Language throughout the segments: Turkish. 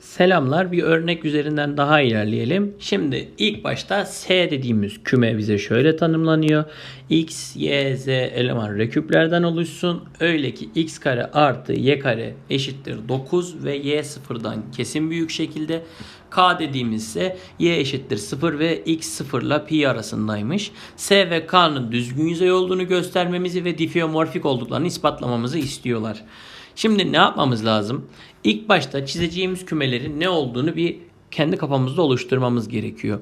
Selamlar. Bir örnek üzerinden daha ilerleyelim. Şimdi ilk başta S dediğimiz küme bize şöyle tanımlanıyor. X, Y, Z eleman reküplerden oluşsun. Öyle ki x kare artı y kare eşittir 9 ve y sıfırdan kesin büyük şekilde. K dediğimizse y eşittir 0 ve x 0 ile pi arasındaymış. S ve K'nın düzgün yüzey olduğunu göstermemizi ve difeomorfik olduklarını ispatlamamızı istiyorlar. Şimdi ne yapmamız lazım? İlk başta çizeceğimiz kümelerin ne olduğunu bir kendi kafamızda oluşturmamız gerekiyor.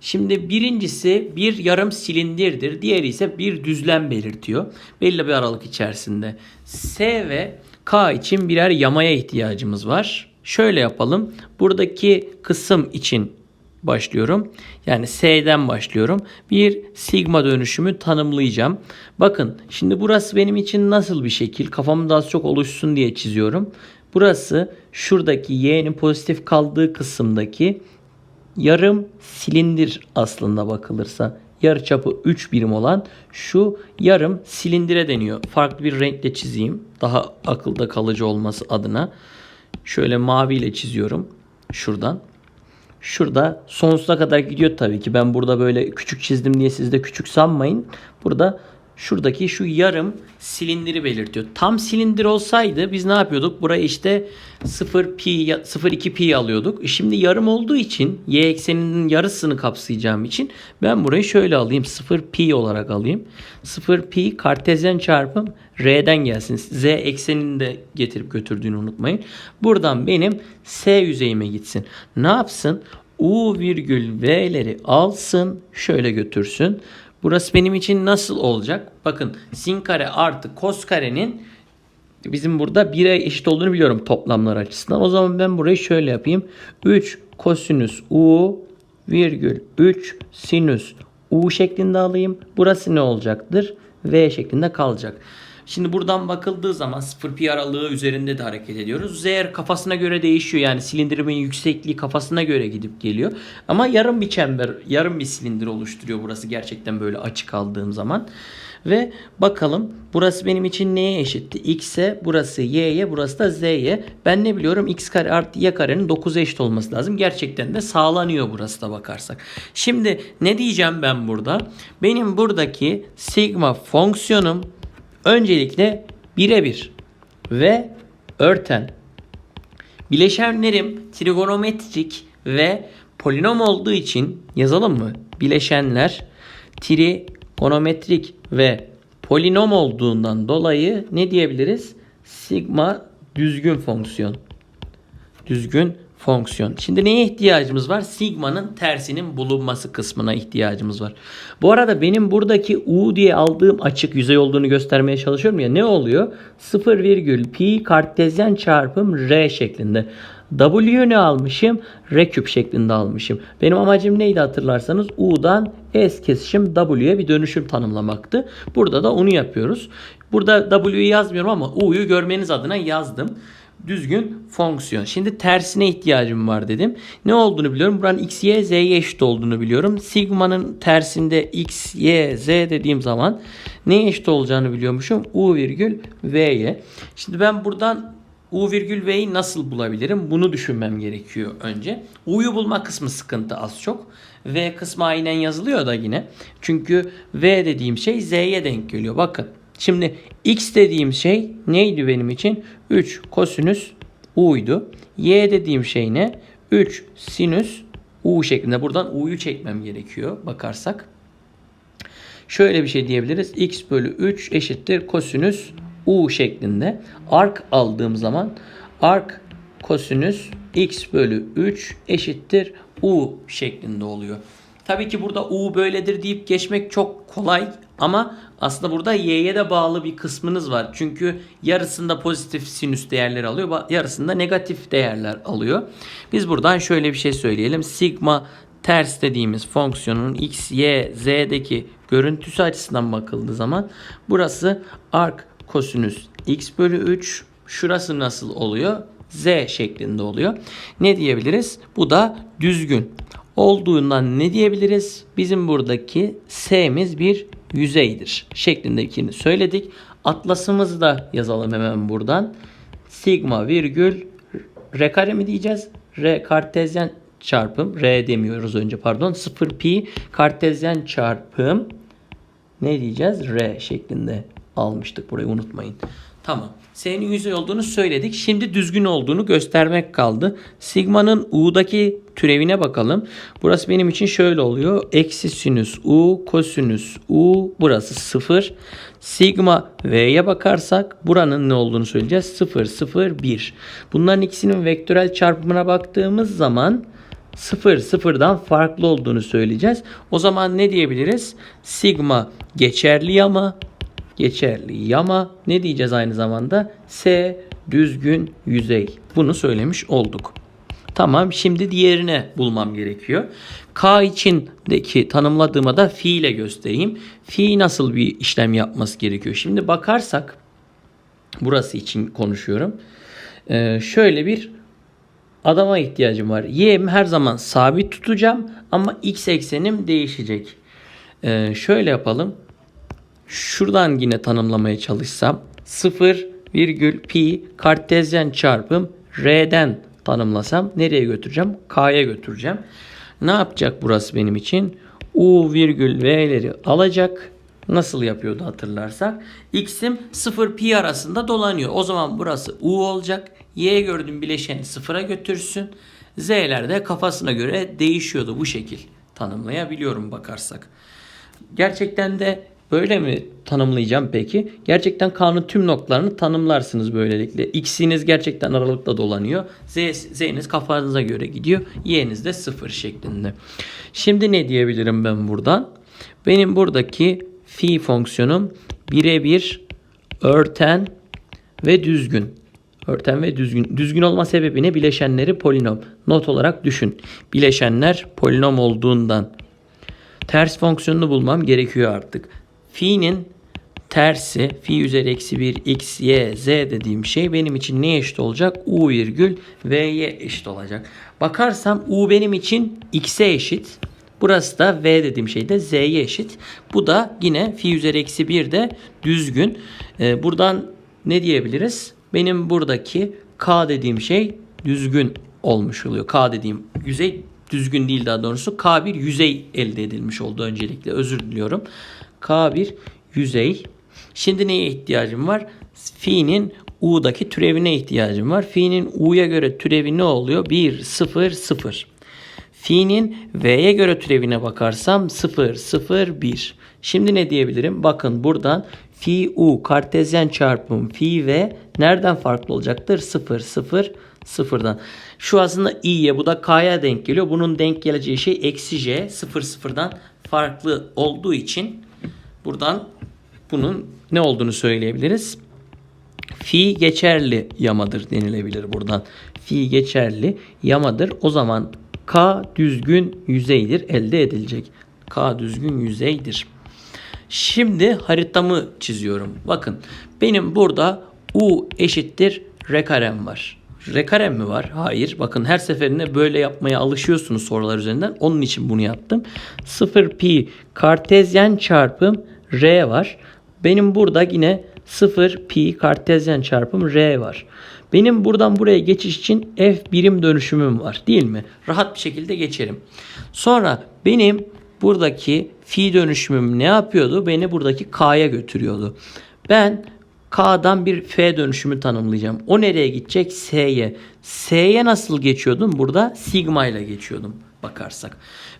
Şimdi birincisi bir yarım silindirdir. Diğeri ise bir düzlem belirtiyor. Belli bir aralık içerisinde. S ve K için birer yamaya ihtiyacımız var. Şöyle yapalım. Buradaki kısım için başlıyorum. Yani S'den başlıyorum. Bir sigma dönüşümü tanımlayacağım. Bakın şimdi burası benim için nasıl bir şekil? Kafamda az çok oluşsun diye çiziyorum. Burası şuradaki y'nin pozitif kaldığı kısımdaki yarım silindir aslında bakılırsa. Yarı çapı 3 birim olan şu yarım silindire deniyor. Farklı bir renkle çizeyim. Daha akılda kalıcı olması adına. Şöyle maviyle çiziyorum. Şuradan. Şurada sonsuza kadar gidiyor tabii ki. Ben burada böyle küçük çizdim diye siz de küçük sanmayın. Burada şuradaki şu yarım silindiri belirtiyor. Tam silindir olsaydı biz ne yapıyorduk? Buraya işte 0 pi 0,2 pi alıyorduk. E Şimdi yarım olduğu için y ekseninin yarısını kapsayacağım için ben burayı şöyle alayım. 0 pi olarak alayım. 0 pi kartezyen çarpım r'den gelsin. z eksenini de getirip götürdüğünü unutmayın. Buradan benim s yüzeyime gitsin. Ne yapsın? U virgül V'leri alsın. Şöyle götürsün. Burası benim için nasıl olacak? Bakın sin kare artı kos karenin bizim burada 1'e eşit olduğunu biliyorum toplamlar açısından. O zaman ben burayı şöyle yapayım. 3 kosinüs u virgül 3 sinüs u şeklinde alayım. Burası ne olacaktır? V şeklinde kalacak. Şimdi buradan bakıldığı zaman 0 pi aralığı üzerinde de hareket ediyoruz. Z kafasına göre değişiyor. Yani silindirimin yüksekliği kafasına göre gidip geliyor. Ama yarım bir çember, yarım bir silindir oluşturuyor burası gerçekten böyle açık aldığım zaman. Ve bakalım burası benim için neye eşitti? X'e, burası Y'ye, burası da Z'ye. Ben ne biliyorum? X kare artı Y karenin 9'a eşit olması lazım. Gerçekten de sağlanıyor burası da bakarsak. Şimdi ne diyeceğim ben burada? Benim buradaki sigma fonksiyonum öncelikle birebir ve örten. Bileşenlerim trigonometrik ve polinom olduğu için yazalım mı? Bileşenler trigonometrik ve polinom olduğundan dolayı ne diyebiliriz? Sigma düzgün fonksiyon. Düzgün fonksiyon. Şimdi neye ihtiyacımız var? Sigma'nın tersinin bulunması kısmına ihtiyacımız var. Bu arada benim buradaki U diye aldığım açık yüzey olduğunu göstermeye çalışıyorum ya. Ne oluyor? 0 virgül pi kartezyen çarpım r şeklinde. W ne almışım? R küp şeklinde almışım. Benim amacım neydi hatırlarsanız? U'dan S kesişim W'ye bir dönüşüm tanımlamaktı. Burada da onu yapıyoruz. Burada W'yu yazmıyorum ama U'yu görmeniz adına yazdım düzgün fonksiyon. Şimdi tersine ihtiyacım var dedim. Ne olduğunu biliyorum. Buranın x, y, z'ye eşit olduğunu biliyorum. Sigma'nın tersinde x, y, z dediğim zaman neye eşit olacağını biliyormuşum. U virgül v'ye. Şimdi ben buradan U virgül V'yi nasıl bulabilirim? Bunu düşünmem gerekiyor önce. U'yu bulma kısmı sıkıntı az çok. V kısmı aynen yazılıyor da yine. Çünkü V dediğim şey Z'ye denk geliyor. Bakın Şimdi x dediğim şey neydi benim için? 3 kosinüs u'ydu. Y dediğim şey ne? 3 sinüs u şeklinde. Buradan u'yu çekmem gerekiyor bakarsak. Şöyle bir şey diyebiliriz. x bölü 3 eşittir kosinüs u şeklinde. Ark aldığım zaman ark kosinüs x bölü 3 eşittir u şeklinde oluyor. Tabii ki burada u böyledir deyip geçmek çok kolay ama aslında burada y'ye de bağlı bir kısmınız var. Çünkü yarısında pozitif sinüs değerler alıyor, yarısında negatif değerler alıyor. Biz buradan şöyle bir şey söyleyelim. Sigma ters dediğimiz fonksiyonun x, y, z'deki görüntüsü açısından bakıldığı zaman burası arc kosinüs x bölü 3. Şurası nasıl oluyor? Z şeklinde oluyor. Ne diyebiliriz? Bu da düzgün olduğundan ne diyebiliriz? Bizim buradaki S'miz bir yüzeydir şeklindekini söyledik. Atlasımızı da yazalım hemen buradan. Sigma virgül r kare mi diyeceğiz? R kartezyen çarpım R demiyoruz önce pardon 0 pi kartezyen çarpım ne diyeceğiz? R şeklinde almıştık burayı unutmayın. Tamam. S'nin yüzey olduğunu söyledik. Şimdi düzgün olduğunu göstermek kaldı. Sigma'nın U'daki türevine bakalım. Burası benim için şöyle oluyor. Eksi sinüs U, kosinüs U. Burası 0. Sigma V'ye bakarsak buranın ne olduğunu söyleyeceğiz. 0, 0, 1. Bunların ikisinin vektörel çarpımına baktığımız zaman 0 sıfırdan farklı olduğunu söyleyeceğiz. O zaman ne diyebiliriz? Sigma geçerli yama geçerli yama ne diyeceğiz aynı zamanda? S düzgün yüzey. Bunu söylemiş olduk. Tamam şimdi diğerine bulmam gerekiyor. K içindeki tanımladığıma da fi ile göstereyim. Fi nasıl bir işlem yapması gerekiyor? Şimdi bakarsak burası için konuşuyorum. Ee, şöyle bir adama ihtiyacım var. Y'mi her zaman sabit tutacağım ama x eksenim değişecek. Ee, şöyle yapalım. Şuradan yine tanımlamaya çalışsam 0 virgül pi kartezyen çarpım r'den tanımlasam nereye götüreceğim? K'ya götüreceğim. Ne yapacak burası benim için? U virgül v'leri alacak. Nasıl yapıyordu hatırlarsak. X'im 0 pi arasında dolanıyor. O zaman burası U olacak. Y gördüğüm bileşeni sıfıra götürsün. Z'ler de kafasına göre değişiyordu bu şekil. Tanımlayabiliyorum bakarsak. Gerçekten de böyle mi tanımlayacağım peki? Gerçekten K'nın tüm noktalarını tanımlarsınız böylelikle. X'iniz gerçekten aralıkta dolanıyor. Z, Z'niz kafanıza göre gidiyor. Y'niz de sıfır şeklinde. Şimdi ne diyebilirim ben buradan? Benim buradaki fi fonksiyonum birebir örten ve düzgün. Örten ve düzgün. Düzgün olma sebebi ne? Bileşenleri polinom. Not olarak düşün. Bileşenler polinom olduğundan ters fonksiyonunu bulmam gerekiyor artık. Fi'nin tersi fi üzeri eksi 1 x, y, z dediğim şey benim için ne eşit olacak? u virgül v'ye eşit olacak. Bakarsam u benim için x'e eşit. Burası da v dediğim şey de z'ye eşit. Bu da yine fi üzeri eksi 1 de düzgün. Ee, buradan ne diyebiliriz? Benim buradaki k dediğim şey düzgün olmuş oluyor. K dediğim yüzey düzgün değil daha doğrusu. K bir yüzey elde edilmiş oldu öncelikle. Özür diliyorum. K bir yüzey. Şimdi neye ihtiyacım var? Fi'nin U'daki türevine ihtiyacım var. Fi'nin U'ya göre türevi ne oluyor? 1, 0, 0. Fi'nin V'ye göre türevine bakarsam 0, 0, 1. Şimdi ne diyebilirim? Bakın buradan fi U kartezyen çarpım fi V nereden farklı olacaktır? 0, 0, 0'dan. Şu aslında i'ye bu da k'ya denk geliyor. Bunun denk geleceği şey eksi j 0, 0'dan farklı olduğu için buradan bunun ne olduğunu söyleyebiliriz. Fi geçerli yamadır denilebilir buradan. Fi geçerli yamadır. O zaman K düzgün yüzeydir elde edilecek. K düzgün yüzeydir. Şimdi haritamı çiziyorum. Bakın benim burada U eşittir R karem var. R karem mi var? Hayır. Bakın her seferinde böyle yapmaya alışıyorsunuz sorular üzerinden. Onun için bunu yaptım. 0 pi kartezyen çarpım R var. Benim burada yine 0 pi kartezyen çarpım R var. Benim buradan buraya geçiş için f birim dönüşümüm var değil mi? Rahat bir şekilde geçerim. Sonra benim buradaki fi dönüşümüm ne yapıyordu? Beni buradaki k'ya götürüyordu. Ben K'dan bir F dönüşümü tanımlayacağım. O nereye gidecek? S'ye. S'ye nasıl geçiyordum? Burada sigma ile geçiyordum bakarsak.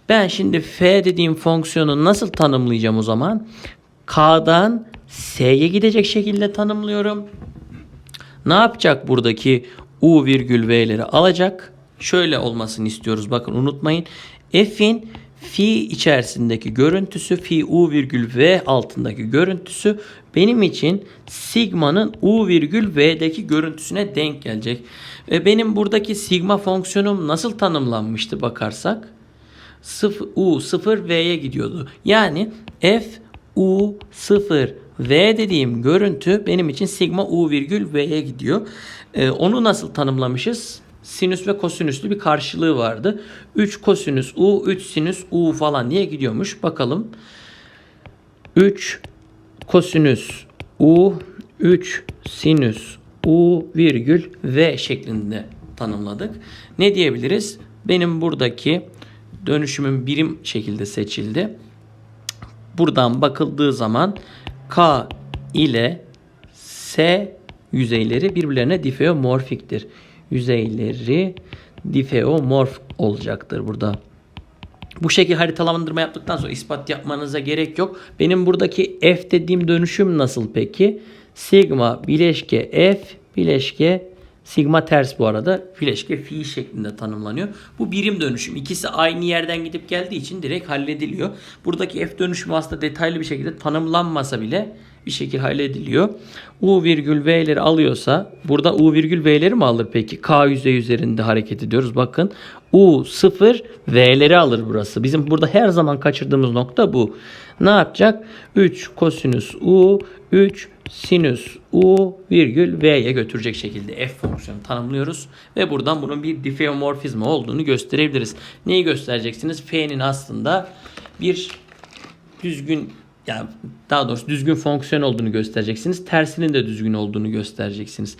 Ben şimdi F dediğim fonksiyonu nasıl tanımlayacağım o zaman? K'dan S'ye gidecek şekilde tanımlıyorum. Ne yapacak buradaki U virgül V'leri alacak. Şöyle olmasını istiyoruz. Bakın unutmayın. F'in fi içerisindeki görüntüsü fi u virgül v altındaki görüntüsü benim için sigma'nın u virgül v'deki görüntüsüne denk gelecek. Ve benim buradaki sigma fonksiyonum nasıl tanımlanmıştı bakarsak? 0, u 0 v'ye gidiyordu. Yani f u 0 v dediğim görüntü benim için sigma u virgül v'ye gidiyor. Ee, onu nasıl tanımlamışız? Sinüs ve kosinüslü bir karşılığı vardı. 3 kosinüs u, 3 sinüs u falan diye gidiyormuş. Bakalım. 3 kosinüs u, 3 sinüs u virgül v şeklinde tanımladık. Ne diyebiliriz? Benim buradaki dönüşümün birim şekilde seçildi. Buradan bakıldığı zaman K ile S yüzeyleri birbirlerine difeomorfiktir. Yüzeyleri difeomorf olacaktır burada. Bu şekilde haritalandırma yaptıktan sonra ispat yapmanıza gerek yok. Benim buradaki F dediğim dönüşüm nasıl peki? Sigma bileşke F bileşke sigma ters bu arada bileşke fi şeklinde tanımlanıyor. Bu birim dönüşüm. İkisi aynı yerden gidip geldiği için direkt hallediliyor. Buradaki F dönüşümü aslında detaylı bir şekilde tanımlanmasa bile bir şekilde hallediliyor. U virgül V'leri alıyorsa burada U virgül V'leri mi alır peki? K yüzey üzerinde hareket ediyoruz. Bakın U 0 V'leri alır burası. Bizim burada her zaman kaçırdığımız nokta bu. Ne yapacak? 3 kosinüs U 3 sinüs U virgül V'ye götürecek şekilde F fonksiyonu tanımlıyoruz. Ve buradan bunun bir difeomorfizma olduğunu gösterebiliriz. Neyi göstereceksiniz? F'nin aslında bir düzgün yani daha doğrusu düzgün fonksiyon olduğunu göstereceksiniz. Tersinin de düzgün olduğunu göstereceksiniz.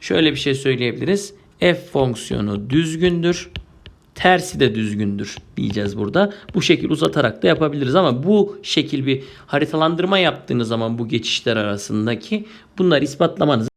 Şöyle bir şey söyleyebiliriz. F fonksiyonu düzgündür. Tersi de düzgündür diyeceğiz burada. Bu şekil uzatarak da yapabiliriz ama bu şekil bir haritalandırma yaptığınız zaman bu geçişler arasındaki bunları ispatlamanız